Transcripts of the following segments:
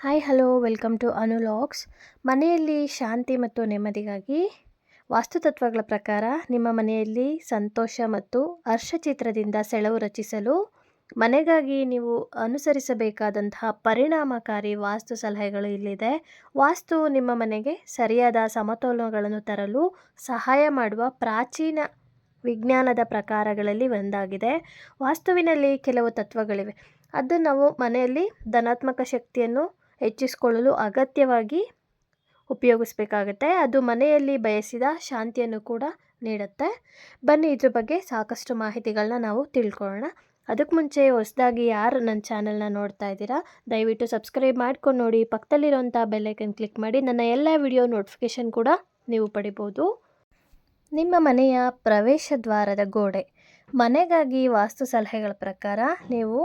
Hi hello welcome to ಅನುಲಾಕ್ಸ್ ಮನೆಯಲ್ಲಿ ಶಾಂತಿ ಮತ್ತು ನೆಮ್ಮದಿಗಾಗಿ ವಾಸ್ತುತತ್ವಗಳ ಪ್ರಕಾರ ನಿಮ್ಮ ಮನೆಯಲ್ಲಿ ಸಂತೋಷ ಮತ್ತು ಹರ್ಷಚಿತ್ರದಿಂದ ಸೆಳವು ರಚಿಸಲು ಮನೆಗಾಗಿ ನೀವು ಅನುಸರಿಸಬೇಕಾದಂತಹ ಪರಿಣಾಮಕಾರಿ ವಾಸ್ತು ಸಲಹೆಗಳು ಇಲ್ಲಿದೆ. ವಾಸ್ತು ನಿಮ್ಮ ಮನೆಗೆ ಸರಿಯಾದ ಸಮತೋಲನಗಳನ್ನು ತರಲು ಸಹಾಯ ಮಾಡುವ ಪ್ರಾಚೀನ ವಿಜ್ಞಾನದ ಪ್ರಕಾರಗಳಲ್ಲಿ ಒಂದಾಗಿದೆ. ವಾಸ್ತುವಿನಲ್ಲಿ ಕೆಲವು ತತ್ವಗಳಿವೆ. ಅದು ನಾವು ಮನೆಯಲ್ಲಿ ಧನಾತ್ಮಕ ಶಕ್ತಿಯನ್ನು ಹೆಚ್ಚಿಸಿಕೊಳ್ಳಲು ಅಗತ್ಯವಾಗಿ ಉಪಯೋಗಿಸಬೇಕಾಗತ್ತೆ. ಅದು ಮನೆಯಲ್ಲಿ ಬಯಸಿದ ಶಾಂತಿಯನ್ನು ಕೂಡ ನೀಡುತ್ತೆ. ಬನ್ನಿ, ಇದ್ರ ಬಗ್ಗೆ ಸಾಕಷ್ಟು ಮಾಹಿತಿಗಳನ್ನ ನಾವು ತಿಳ್ಕೊಳ್ಳೋಣ. ಅದಕ್ಕೆ ಮುಂಚೆ ಹೊಸದಾಗಿ ಯಾರು ನನ್ನ ಚಾನಲ್ನ ನೋಡ್ತಾ ಇದ್ದೀರಾ, ದಯವಿಟ್ಟು ಸಬ್ಸ್ಕ್ರೈಬ್ ಮಾಡ್ಕೊಂಡು ನೋಡಿ. ಪಕ್ಕದಲ್ಲಿರೋಂಥ ಬೆಲ್ಲೈಕನ್ ಕ್ಲಿಕ್ ಮಾಡಿ, ನನ್ನ ಎಲ್ಲ ವಿಡಿಯೋ ನೋಟಿಫಿಕೇಷನ್ ಕೂಡ ನೀವು ಪಡಿಬೋದು. ನಿಮ್ಮ ಮನೆಯ ಪ್ರವೇಶ ದ್ವಾರದ ಗೋಡೆ. ಮನೆಗಾಗಿ ವಾಸ್ತು ಸಲಹೆಗಳ ಪ್ರಕಾರ ನೀವು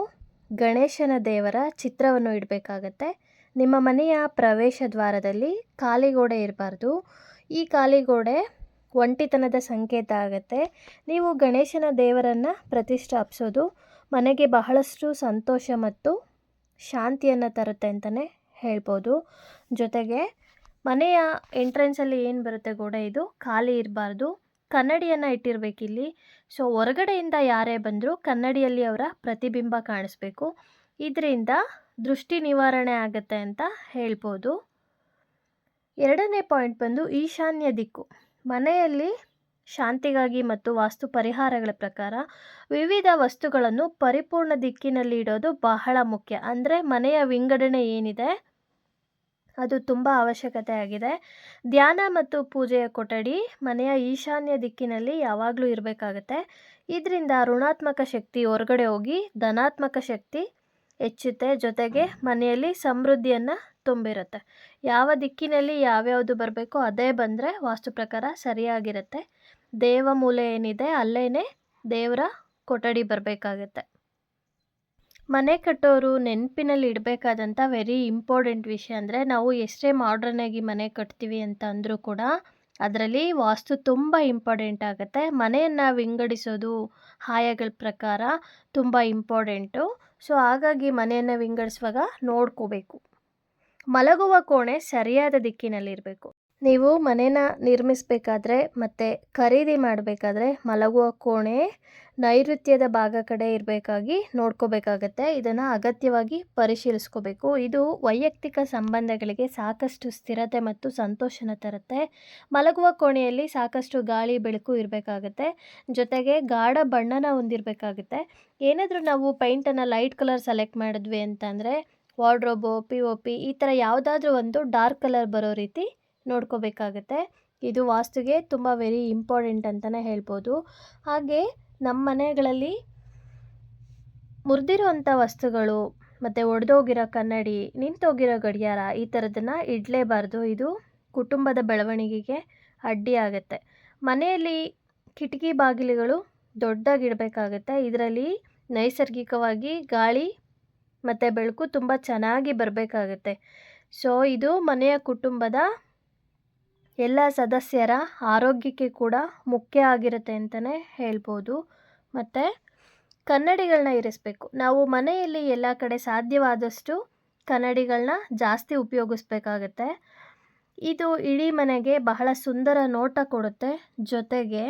ಗಣೇಶನ ದೇವರ ಚಿತ್ರವನ್ನು ಇಡಬೇಕಾಗತ್ತೆ. ನಿಮ್ಮ ಮನೆಯ ಪ್ರವೇಶ ದ್ವಾರದಲ್ಲಿ ಖಾಲಿಗೋಡೆ ಇರಬಾರ್ದು. ಈ ಖಾಲಿಗೋಡೆ ಒಂಟಿತನದ ಸಂಕೇತ ಆಗುತ್ತೆ. ನೀವು ಗಣೇಶನ ದೇವರನ್ನು ಪ್ರತಿಷ್ಠಾಪಿಸೋದು ಮನೆಗೆ ಬಹಳಷ್ಟು ಸಂತೋಷ ಮತ್ತು ಶಾಂತಿಯನ್ನು ತರುತ್ತೆ ಅಂತಲೇ ಹೇಳ್ಬೋದು. ಜೊತೆಗೆ ಮನೆಯ ಎಂಟ್ರೆನ್ಸಲ್ಲಿ ಏನು ಬರುತ್ತೆ ಗೋಡೆ ಇದು? ಖಾಲಿ ಇರಬಾರ್ದು. ಕನ್ನಡಿಯನ್ನು ಇಟ್ಟಿರಬೇಕಿಲ್ಲಿ. ಸೊ ಹೊರಗಡೆಯಿಂದ ಯಾರೇ ಬಂದರೂ ಕನ್ನಡಿಯಲ್ಲಿ ಅವರ ಪ್ರತಿಬಿಂಬ ಕಾಣಿಸ್ಬೇಕು. ಇದರಿಂದ ದೃಷ್ಟಿ ನಿವಾರಣೆ ಆಗುತ್ತೆ ಅಂತ ಹೇಳ್ಬೋದು. ಎರಡನೇ ಪಾಯಿಂಟ್ ಬಂದು ಈಶಾನ್ಯ ದಿಕ್ಕು. ಮನೆಯಲ್ಲಿ ಶಾಂತಿಗಾಗಿ ಮತ್ತು ವಾಸ್ತು ಪರಿಹಾರಗಳ ಪ್ರಕಾರ ವಿವಿಧ ವಸ್ತುಗಳನ್ನು ಪರಿಪೂರ್ಣ ದಿಕ್ಕಿನಲ್ಲಿ ಇಡೋದು ಬಹಳ ಮುಖ್ಯ. ಅಂದರೆ ಮನೆಯ ವಿಂಗಡಣೆ ಏನಿದೆ, ಅದು ತುಂಬ ಅವಶ್ಯಕತೆ ಆಗಿದೆ. ಧ್ಯಾನ ಮತ್ತು ಪೂಜೆಯ ಕೊಠಡಿ ಮನೆಯ ಈಶಾನ್ಯ ದಿಕ್ಕಿನಲ್ಲಿ ಯಾವಾಗಲೂ ಇರಬೇಕಾಗತ್ತೆ. ಇದರಿಂದ ಋಣಾತ್ಮಕ ಶಕ್ತಿ ಹೊರಗಡೆ ಹೋಗಿ ಧನಾತ್ಮಕ ಶಕ್ತಿ ಹೆಚ್ಚುತ್ತೆ ಜೊತೆಗೆ ಮನೆಯಲ್ಲಿ ಸಮೃದ್ಧಿಯನ್ನು ತುಂಬಿರುತ್ತೆ. ಯಾವ ದಿಕ್ಕಿನಲ್ಲಿ ಯಾವ್ಯಾವುದು ಬರಬೇಕೋ ಅದೇ ಬಂದರೆ ವಾಸ್ತು ಪ್ರಕಾರ ಸರಿಯಾಗಿರುತ್ತೆ. ದೇವ ಮೂಲೆ ಏನಿದೆ ಅಲ್ಲೇ ದೇವರ ಕೊಠಡಿ ಬರಬೇಕಾಗತ್ತೆ. ಮನೆ ಕಟ್ಟೋರು ನೆನಪಿನಲ್ಲಿ ಇಡಬೇಕಾದಂಥ ವೆರಿ ಇಂಪಾರ್ಟೆಂಟ್ ವಿಷಯ ಅಂದರೆ ನಾವು ಎಷ್ಟೇ ಮಾಡ್ರನ್ನಾಗಿ ಮನೆ ಕಟ್ತೀವಿ ಅಂತ ಅಂದರೂ ಕೂಡ ಅದರಲ್ಲಿ ವಾಸ್ತು ತುಂಬ ಇಂಪಾರ್ಟೆಂಟ್ ಆಗುತ್ತೆ. ಮನೆಯನ್ನು ವಿಂಗಡಿಸೋದು, ಹಾಯಗಳ ಪ್ರಕಾರ ತುಂಬ ಇಂಪಾರ್ಟೆಂಟು ಸೊ ಹಾಗಾಗಿ ಮನೆಯನ್ನು ವಿಂಗಡಿಸುವಾಗ ನೋಡ್ಕೋಬೇಕು. ಮಲಗುವ ಕೋಣೆ ಸರಿಯಾದ ದಿಕ್ಕಿನಲ್ಲಿರಬೇಕು. ನೀವು ಮನೇನ ನಿರ್ಮಿಸಬೇಕಾದ್ರೆ ಮತ್ತು ಖರೀದಿ ಮಾಡಬೇಕಾದ್ರೆ ಮಲಗುವ ಕೋಣೆ, ನೈಋತ್ಯದ ಭಾಗ ಕಡೆ ಇರಬೇಕಾಗಿ ನೋಡ್ಕೋಬೇಕಾಗತ್ತೆ. ಇದನ್ನು ಅಗತ್ಯವಾಗಿ ಪರಿಶೀಲಿಸ್ಕೋಬೇಕು. ಇದು ವೈಯಕ್ತಿಕ ಸಂಬಂಧಗಳಿಗೆ ಸಾಕಷ್ಟು ಸ್ಥಿರತೆ ಮತ್ತು ಸಂತೋಷನ ತರುತ್ತೆ. ಮಲಗುವ ಕೋಣೆಯಲ್ಲಿ ಸಾಕಷ್ಟು ಗಾಳಿ, ಬೆಳಕು ಇರಬೇಕಾಗತ್ತೆ. ಜೊತೆಗೆ ಗಾಢ ಬಣ್ಣನ ಹೊಂದಿರಬೇಕಾಗುತ್ತೆ. ಏನಾದರೂ ನಾವು ಪೈಂಟನ್ನು ಲೈಟ್ ಕಲರ್ ಸೆಲೆಕ್ಟ್ ಮಾಡಿದ್ವಿ ಅಂತಂದರೆ, ವಾರ್ಡ್ರೋಬು, ಪಿ ಒ ಪಿ ಈ ಥರ ಯಾವುದಾದ್ರೂ ಒಂದು ಡಾರ್ಕ್ ಕಲರ್ ಬರೋ ರೀತಿ ನೋಡ್ಕೋಬೇಕಾಗತ್ತೆ. ಇದು ವಾಸ್ತುಗೆ ತುಂಬ ವೆರಿ ಇಂಪಾರ್ಟೆಂಟ್ ಅಂತಲೇ ಹೇಳ್ಬೋದು. ಹಾಗೆ ನಮ್ಮ ಮನೆಗಳಲ್ಲಿ ಮುರಿದಿರುವಂಥ ವಸ್ತುಗಳು ಮತ್ತು ಒಡೆದೋಗಿರೋ ಕನ್ನಡಿ, ನಿಂತೋಗಿರೋ ಗಡಿಯಾರ ಈ ಥರದನ್ನು ಇಡಲೇಬಾರ್ದು. ಇದು ಕುಟುಂಬದ ಬೆಳವಣಿಗೆಗೆ ಅಡ್ಡಿ ಆಗುತ್ತೆ. ಮನೆಯಲ್ಲಿ ಕಿಟಕಿ ಬಾಗಿಲುಗಳು ದೊಡ್ಡದಾಗಿಡಬೇಕಾಗತ್ತೆ. ಇದರಲ್ಲಿ ನೈಸರ್ಗಿಕವಾಗಿ ಗಾಳಿ ಮತ್ತು ಬೆಳಕು ತುಂಬ ಚೆನ್ನಾಗಿ ಬರಬೇಕಾಗತ್ತೆ. ಸೊ ಇದು ಮನೆಯ ಕುಟುಂಬದ ಎಲ್ಲ ಸದಸ್ಯರ ಆರೋಗ್ಯಕ್ಕೆ ಕೂಡ ಮುಖ್ಯ ಆಗಿರುತ್ತೆ ಅಂತಲೇ ಹೇಳ್ಬೋದು. ಮತ್ತು ಕನ್ನಡಿಗಳನ್ನ ಇರಿಸಬೇಕು. ನಾವು ಮನೆಯಲ್ಲಿ ಎಲ್ಲ ಕಡೆ ಸಾಧ್ಯವಾದಷ್ಟು ಕನ್ನಡಿಗಳನ್ನ ಜಾಸ್ತಿ ಉಪಯೋಗಿಸ್ಬೇಕಾಗತ್ತೆ. ಇದು ಇಡೀ ಮನೆಗೆ ಬಹಳ ಸುಂದರ ನೋಟ ಕೊಡುತ್ತೆ. ಜೊತೆಗೆ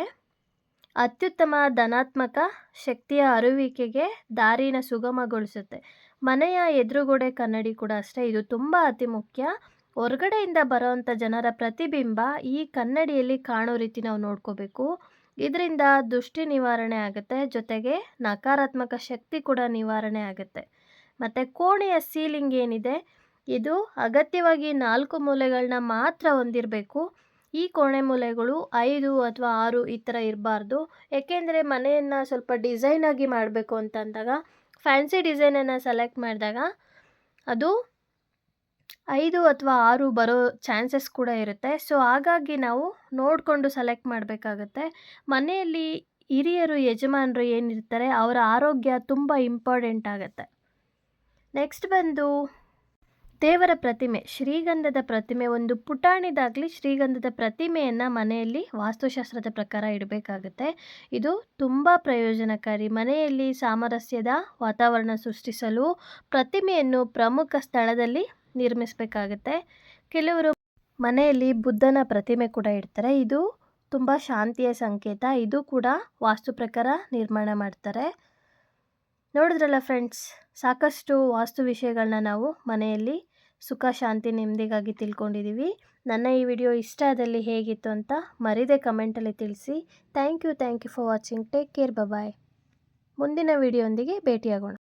ಅತ್ಯುತ್ತಮ ಧನಾತ್ಮಕ ಶಕ್ತಿಯ ಅರಿವಿಕೆಗೆ ದಾರಿನ ಸುಗಮಗೊಳಿಸುತ್ತೆ. ಮನೆಯ ಎದುರುಗಡೆ ಕನ್ನಡಿ ಕೂಡ ಅಷ್ಟೇ. ಇದು ತುಂಬ ಅತಿ ಮುಖ್ಯ. ಹೊರಗಡೆಯಿಂದ ಬರೋವಂಥ ಜನರ ಪ್ರತಿಬಿಂಬ ಈ ಕನ್ನಡಿಯಲ್ಲಿ ಕಾಣೋ ರೀತಿ ನಾವು ನೋಡ್ಕೋಬೇಕು. ಇದರಿಂದ ದೃಷ್ಟಿ ನಿವಾರಣೆ ಆಗುತ್ತೆ, ಜೊತೆಗೆ ನಕಾರಾತ್ಮಕ ಶಕ್ತಿ ಕೂಡ ನಿವಾರಣೆ ಆಗುತ್ತೆ. ಮತ್ತು ಕೋಣೆಯ ಸೀಲಿಂಗ್ ಏನಿದೆ, ಇದು ಅಗತ್ಯವಾಗಿ ನಾಲ್ಕು ಮೂಲೆಗಳನ್ನ ಮಾತ್ರ ಹೊಂದಿರಬೇಕು. ಈ ಕೋಣೆ ಮೂಲೆಗಳು ಐದು ಅಥವಾ ಆರು ಈ ಥರ ಇರಬಾರ್ದು. ಏಕೆಂದರೆ ಮನೆಯನ್ನು ಸ್ವಲ್ಪ ಡಿಸೈನಾಗಿ ಮಾಡಬೇಕು ಅಂತಂದಾಗ, ಫ್ಯಾನ್ಸಿ ಡಿಸೈನನ್ನು ಸೆಲೆಕ್ಟ್ ಮಾಡಿದಾಗ ಅದು ಐದು ಅಥವಾ ಆರು ಬರೋ ಚಾನ್ಸಸ್ ಕೂಡ ಇರುತ್ತೆ. ಸೊ, ಹಾಗಾಗಿ ನಾವು ನೋಡಿಕೊಂಡು ಸೆಲೆಕ್ಟ್ ಮಾಡಬೇಕಾಗತ್ತೆ. ಮನೆಯಲ್ಲಿ ಹಿರಿಯರು, ಯಜಮಾನರು ಏನಿರ್ತಾರೆ, ಅವರ ಆರೋಗ್ಯ ತುಂಬ ಇಂಪಾರ್ಟೆಂಟ್ ಆಗುತ್ತೆ. ನೆಕ್ಸ್ಟ್ ಬಂದು ದೇವರ ಪ್ರತಿಮೆ. ಶ್ರೀಗಂಧದ ಪ್ರತಿಮೆ. ಒಂದು ಪುಟಾಣಿದಾಗಲಿ ಶ್ರೀಗಂಧದ ಪ್ರತಿಮೆಯನ್ನು ಮನೆಯಲ್ಲಿ ವಾಸ್ತುಶಾಸ್ತ್ರದ ಪ್ರಕಾರ ಇಡಬೇಕಾಗುತ್ತೆ. ಇದು ತುಂಬ ಪ್ರಯೋಜನಕಾರಿ. ಮನೆಯಲ್ಲಿ ಸಾಮರಸ್ಯದ ವಾತಾವರಣ ಸೃಷ್ಟಿಸಲು ಪ್ರತಿಮೆಯನ್ನು ಪ್ರಮುಖ ಸ್ಥಳದಲ್ಲಿ ನಿರ್ಮಿಸಬೇಕಾಗುತ್ತೆ. ಕೆಲವರು ಮನೆಯಲ್ಲಿ ಬುದ್ಧನ ಪ್ರತಿಮೆ ಕೂಡ ಇಡ್ತಾರೆ. ಇದು ತುಂಬ ಶಾಂತಿಯ ಸಂಕೇತ. ಇದು ಕೂಡ ವಾಸ್ತು ಪ್ರಕಾರ ನಿರ್ಮಾಣ ಮಾಡ್ತಾರೆ. ನೋಡಿದ್ರಲ್ಲ ಫ್ರೆಂಡ್ಸ್, ಸಾಕಷ್ಟು ವಾಸ್ತು ವಿಷಯಗಳನ್ನ ನಾವು ಮನೆಯಲ್ಲಿ ಸುಖ, ಶಾಂತಿ, ನೆಮ್ಮದಿಗಾಗಿ ತಿಳ್ಕೊಂಡಿದ್ದೀವಿ ನನ್ನ ಈ ವಿಡಿಯೋ ಇಷ್ಟ ಆದಲ್ಲಿ ಹೇಗಿತ್ತು ಅಂತ ಮರಿದೆ ಕಮೆಂಟಲ್ಲಿ ತಿಳಿಸಿ. Thank you thank you for watching take care bye ಮುಂದಿನ ವಿಡಿಯೋಂದಿಗೆ ಭೇಟಿಯಾಗೋಣ.